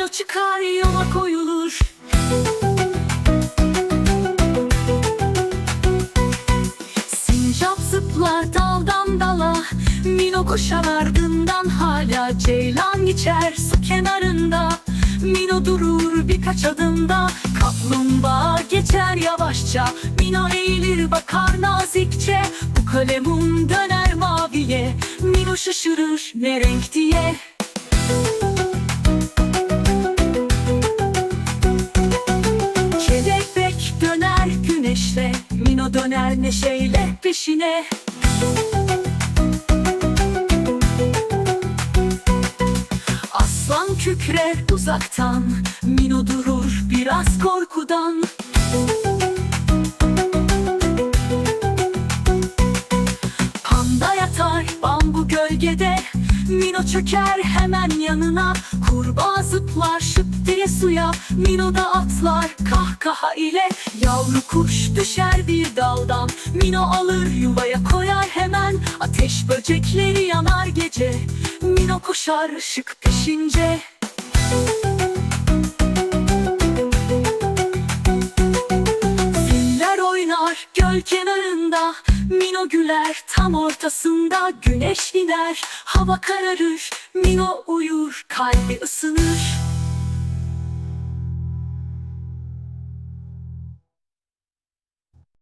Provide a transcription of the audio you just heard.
Domino çıkar yola koyulur. Sincap zıplar daldan dala Mino koşar ardından hala Ceylan geçer su kenarında. Mino durur birkaç adımda Kaplumbağa geçer yavaşça. Mino eğilir bakar nazikçe Bu kalemun döner maviye. Mino şaşırır ne renk diye. Güneşle Mino döner neşeyle peşine. Aslan kükrer uzaktan Mino durur biraz korkudan. Panda yatar bambu gölgede Mino çöker hemen yanına. Kurbağa zıplar şıp diye suya. Mino da atlar kahkaha ile. Yavru kuş düşer bir daldan. Mino alır yuvaya koyar hemen. Ateş böcekleri yanar gece. Mino koşar ışık peşince. Filler oynar göl kenarında Mino güler tam ortasında Güneş iner. Hava kararır Mino uyur kalbi ısınır